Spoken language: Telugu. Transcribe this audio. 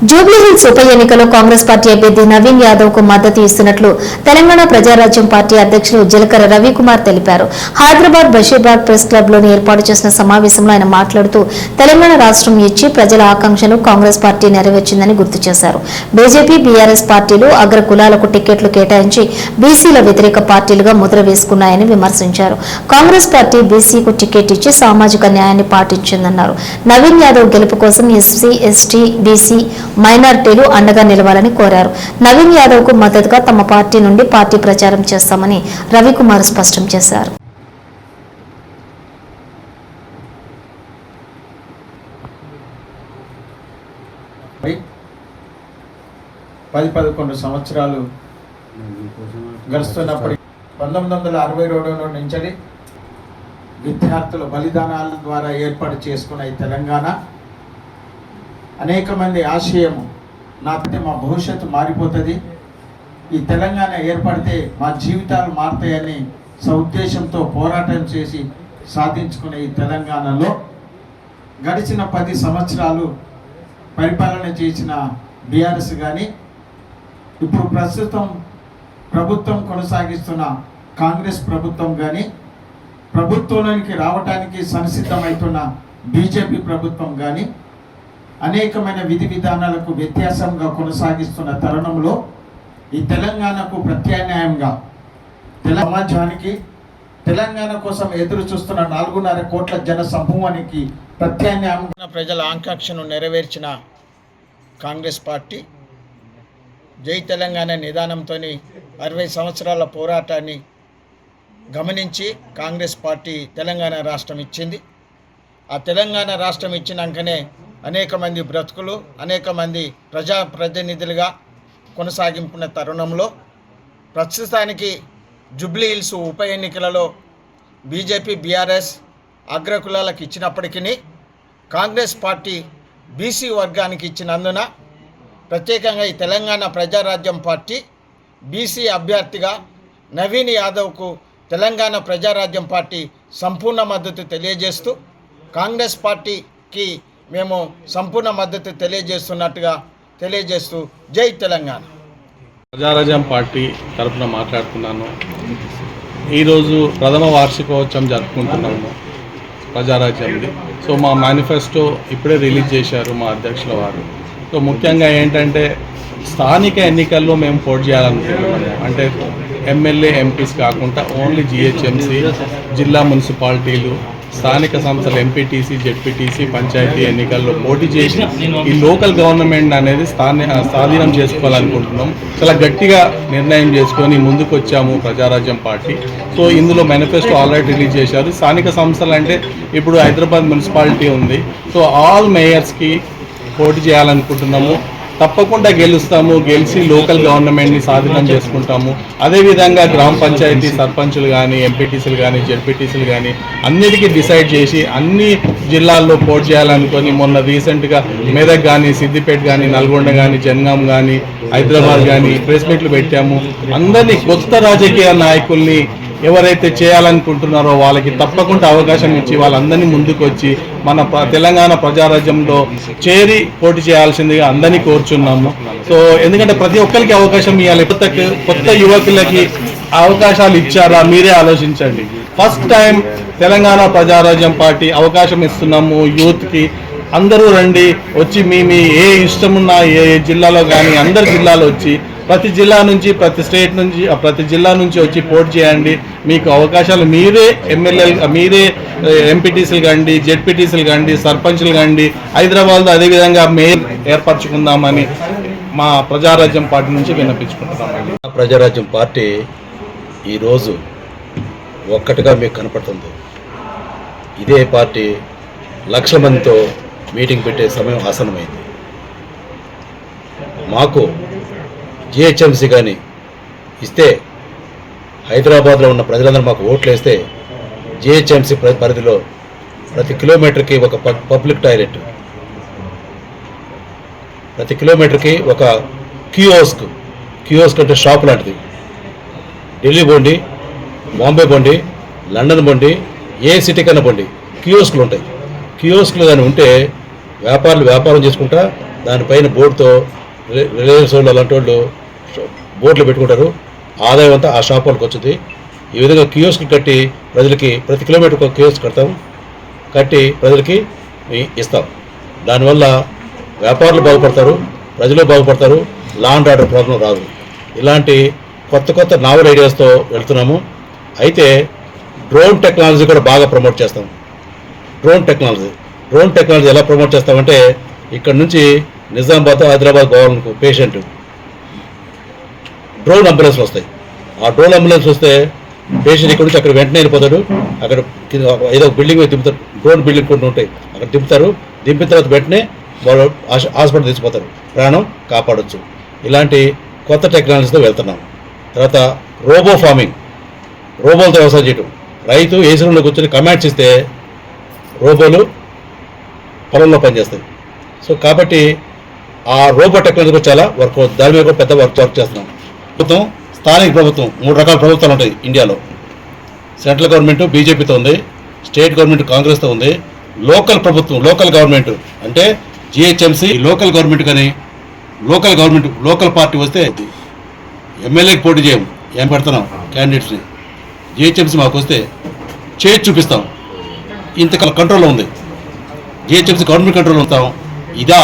జూబ్లీహిల్స్ ఉప ఎన్నికలో కాంగ్రెస్ పార్టీ అభ్యర్థి నవీన్ యాదవ్కు మద్దతు ఇస్తున్నట్లు తెలంగాణ ప్రజారాజ్యం పార్టీ అధ్యక్షులు జలకర రవికుమార్ తెలిపారు. హైదరాబాద్ బషీర్బాగ్ ప్రెస్ క్లబ్లోని ఏర్పాటు చేసిన సమావేశంలో ఆయన మాట్లాడుతూ తెలంగాణ రాష్ట్రం ఇచ్చి ప్రజల ఆకాంక్షను కాంగ్రెస్ పార్టీ నెరవేర్చిందని గుర్తు చేశారు. బీజేపీ బీఆర్ఎస్ పార్టీలు అగ్ర కులాలకు టికెట్లు కేటాయించి బీసీల వ్యతిరేక పార్టీలుగా ముద్ర వేసుకున్నాయని విమర్శించారు. కాంగ్రెస్ పార్టీ బీసీకు టికెట్ ఇచ్చి సామాజిక న్యాయాన్ని పాటించిందన్నారు. నవీన్ యాదవ్ గెలుపు కోసం ఎస్సీ ఎస్టీ బీసీ మైనార్టీలు అండగా నిలవాలని కోరారు. నవీన్ యాదవ్కు మద్దతుగా తమ పార్టీ నుండి పార్టీ ప్రచారం చేస్తామని రవికుమార్ స్పష్టం చేశారు. పది పదకొండు సంవత్సరాలు గడుస్తున్నప్పటికీ పంతొమ్మిది వందల అరవై రెండులో నుంచి విద్యార్థుల బలిదానాల ద్వారా ఏర్పాటు చేసుకున్న ఈ తెలంగాణ అనేక మంది ఆశయము నాకైతే మా భవిష్యత్తు మారిపోతుంది. ఈ తెలంగాణ ఏర్పడితే మా జీవితాలు మారుతాయని సౌద్దేశంతో పోరాటం చేసి సాధించుకునే ఈ తెలంగాణలో గడిచిన పది సంవత్సరాలు పరిపాలన చేసిన బీఆర్ఎస్ కానీ ఇప్పుడు ప్రస్తుతం ప్రభుత్వం కొనసాగిస్తున్న కాంగ్రెస్ ప్రభుత్వం కానీ ప్రభుత్వంలోనికి రావడానికి సంసిద్ధమవుతున్న బీజేపీ ప్రభుత్వం కానీ అనేకమైన విధి విధానాలకు వ్యత్యాసంగా కొనసాగిస్తున్న తరుణంలో ఈ తెలంగాణకు ప్రత్యామ్నాయంగా సమాజానికి తెలంగాణ కోసం ఎదురు చూస్తున్న నాలుగున్నర కోట్ల జన సమూహానికి ప్రత్యామ్నాయంగా ప్రజల ఆకాంక్షను నెరవేర్చిన కాంగ్రెస్ పార్టీ జై తెలంగాణ నిదానంతో అరవై సంవత్సరాల పోరాటాన్ని గమనించి కాంగ్రెస్ పార్టీ తెలంగాణ రాష్ట్రం ఇచ్చింది. ఆ తెలంగాణ రాష్ట్రం ఇచ్చినాకనే అనేక మంది బ్రతుకులు అనేక మంది ప్రజా ప్రతినిధులుగా కొనసాగింపున్న తరుణంలో ప్రస్తుతానికి జుబ్లీ హిల్స్ ఉప ఎన్నికలలో బీజేపీ బీఆర్ఎస్ అగ్రకులాలకు ఇచ్చినప్పటికీ కాంగ్రెస్ పార్టీ బీసీ వర్గానికి ఇచ్చినందున ప్రత్యేకంగా ఈ తెలంగాణ ప్రజారాజ్యం పార్టీ బీసీ అభ్యర్థిగా నవీన్ యాదవ్కు తెలంగాణ ప్రజారాజ్యం పార్టీ సంపూర్ణ మద్దతు తెలియజేస్తూ కాంగ్రెస్ పార్టీకి మేము సంపూర్ణ మద్దతు తెలియజేస్తున్నట్టుగా తెలియజేస్తూ జై తెలంగాణ. ప్రజారాజ్యం పార్టీ తరఫున మాట్లాడుతున్నాను. ఈరోజు ప్రథమ వార్షికోత్సవం జరుపుకుంటున్నాము ప్రజారాజ్యంది. సో మా మేనిఫెస్టో ఇప్పుడే రిలీజ్ చేశారు మా అధ్యక్షుల వారు. సో ముఖ్యంగా ఏంటంటే స్థానిక ఎన్నికల్లో మేము పోటీ చేయాలనుకుంటున్నాము. అంటే ఎమ్మెల్యే ఎంపీస్ కాకుండా ఓన్లీ జిహెచ్ఎంసీ జిల్లా మున్సిపాలిటీలు స్థానిక సంస్థలు ఎంపీటీసీ జెడ్పీటీసీ పంచాయతీ ఎన్నికల్లో పోటీ చేసి ఈ లోకల్ గవర్నమెంట్ అనేది స్థాని స్వాధీనం చేసుకోవాలనుకుంటున్నాం. చాలా గట్టిగా నిర్ణయం చేసుకొని ముందుకు వచ్చాము ప్రజారాజ్యం పార్టీ. సో ఇందులో మేనిఫెస్టో ఆల్రెడీ రిలీజ్ చేశారు. స్థానిక సంస్థలు అంటే ఇప్పుడు హైదరాబాద్ మున్సిపాలిటీ ఉంది. సో ఆల్ మేయర్స్కి పోటీ చేయాలనుకుంటున్నాము. తప్పకుండా గెలుస్తాము గెలిచి లోకల్ గవర్నమెంట్ని సాధనం చేసుకుంటాము. అదేవిధంగా గ్రామ పంచాయతీ సర్పంచులు కానీ ఎంపీటీసీలు కానీ జెడ్పీటీసీలు కానీ అన్నిటికీ డిసైడ్ చేసి అన్ని జిల్లాల్లో పోటీ చేయాలనుకొని మొన్న రీసెంట్గా మెదక్ కానీ సిద్దిపేట కానీ నల్గొండ కానీ జనగాం కానీ హైదరాబాద్ కానీ ప్రెస్ మీట్లు పెట్టాము. అందరినీ కొత్త రాజకీయ నాయకుల్ని ఎవరైతే చేయాలనుకుంటున్నారో వాళ్ళకి తప్పకుండా అవకాశం ఇచ్చి వాళ్ళందరినీ ముందుకు వచ్చి మన తెలంగాణ ప్రజారాజ్యంలో చేరి పోటీ చేయాల్సిందిగా అందరినీ కోరుచున్నాము. సో ఎందుకంటే ప్రతి ఒక్కరికి అవకాశం ఇవ్వాలి. కొత్త కొత్త యువకులకి అవకాశాలు ఇచ్చారా మీరే ఆలోచించండి. First time Telangana Praja Rajyam party అవకాశం ఇస్తున్నాము యూత్కి. అందరూ రండి వచ్చి మీ మీ ఏ ఇష్టమున్నా ఏ ఏ జిల్లాలో కానీ అందరి జిల్లాలో వచ్చి ప్రతి జిల్లా నుంచి ప్రతి స్టేట్ నుంచి ఆ, ప్రతి జిల్లా నుంచి వచ్చి పోటీ చేయండి. మీకు అవకాశాలు మీరే ఎమ్మెల్యేలు మీరే ఎంపీటీసీలు కండి జెడ్పీటీసీలు కండి సర్పంచ్లు కండి హైదరాబాద్లో అదేవిధంగా మేయర్ ఏర్పరచుకుందామని మా ప్రజారాజ్యం పార్టీ నుంచి విన్నపించుకుంటున్నామండి. ప్రజారాజ్యం పార్టీ ఈరోజు ఒక్కటిగా మీకు కనపడుతుంది. ఇదే పార్టీ లక్షల మందితో మీటింగ్ పెట్టే సమయం ఆసనమైంది మాకు జిహెచ్ఎంసీ కానీ ఇస్తే హైదరాబాద్లో ఉన్న ప్రజలందరూ మాకు ఓట్లు వేస్తే జిహెచ్ఎంసీ పరిధిలో ప్రతి కిలోమీటర్కి ఒక పబ్- పబ్లిక్ టాయిలెట్. ప్రతి కిలోమీటర్కి ఒక కియోస్క్. కియోస్క్ అంటే షాప్ లాంటిది. ఢిల్లీ పోండి బాంబే పోండి లండన్ పోండి ఏ సిటీ కన్నా పోండి కియోస్కులు ఉంటాయి. కియోస్కులు కానీ ఉంటే వ్యాపారులు వ్యాపారం చేసుకుంటా దానిపైన బోర్డుతో రిలయన్స్ వాళ్ళు అలాంటి వాళ్ళు బోర్డులు పెట్టుకుంటారు. ఆదాయం అంతా ఆ షాప్ వాళ్ళకి వచ్చింది ఈ విధంగా కియోస్కి కట్టి ప్రజలకి ప్రతి కిలోమీటర్ ఒక కియోస్క్ కడతాం. కట్టి ప్రజలకి ఇస్తాం. దానివల్ల వ్యాపారులు బాగుపడతారు ప్రజలు బాగుపడతారు లాండ్ ఆర్డర్ ప్రాబ్లం రాదు. ఇలాంటి కొత్త కొత్త నావల్ ఐడియాస్తో వెళ్తున్నాము. అయితే డ్రోన్ టెక్నాలజీ కూడా బాగా ప్రమోట్ చేస్తాం. Drone technology. డ్రోన్ టెక్నాలజీ ఎలా ప్రమోట్ చేస్తామంటే ఇక్కడ నుంచి నిజామాబాద్ హైదరాబాద్ పోవాలనుకో పేషెంట్ డ్రోన్ అంబులెన్స్ వస్తాయి. ఆ డ్రోన్ అంబులెన్స్ వస్తే పేషెంట్ ఇక్కడ నుంచి అక్కడ వెంటనే వెళ్ళిపోతాడు. అక్కడ ఏదో ఒక బిల్డింగ్ దింపుతారు. డ్రోన్ బిల్డింగ్ కొన్ని ఉంటాయి. అక్కడ దింపుతారు. దింపిన తర్వాత వెంటనే వాళ్ళు హాస్పిటల్ తీసుకుపోతారు. ప్రాణం కాపాడొచ్చు. ఇలాంటి కొత్త టెక్నాలజీతో వెళ్తున్నాం. తర్వాత రోబో ఫార్మింగ్. రోబోలతో వ్యవసాయం చేయటం. రైతు ఏసీలో రూమ్లో కూర్చొని కమాండ్స్ ఇస్తే రోబోలు పొలంలో పనిచేస్తాయి. సో కాబట్టి ఆ రోబో టెక్నాలజీ కూడా చాలా వర్క్ అవుతుంది దాని మీద కూడా పెద్ద వర్క్ వర్క్ చేస్తున్నాం. ప్రభుత్వం స్థానిక ప్రభుత్వం మూడు రకాల ప్రభుత్వాలు ఉంటాయి ఇండియాలో. సెంట్రల్ గవర్నమెంట్ బీజేపీతో ఉంది స్టేట్ గవర్నమెంట్ కాంగ్రెస్తో ఉంది లోకల్ ప్రభుత్వం లోకల్ గవర్నమెంట్. అంటే జిహెచ్ఎంసీ లోకల్ గవర్నమెంట్ కానీ లోకల్ గవర్నమెంట్ లోకల్ పార్టీ వస్తే ఎమ్మెల్యేకి పోటీ చేయం ఏం పెడుతున్నాం క్యాండిడేట్స్ని. జిహెచ్ఎంసీ మాకు వస్తే చేసి చూపిస్తాం. ఇంతకాల కంట్రోల్లో ఉంది. జిహెచ్ఎంసీ గవర్నమెంట్ కంట్రోల్ ఉంటాం. ఇదా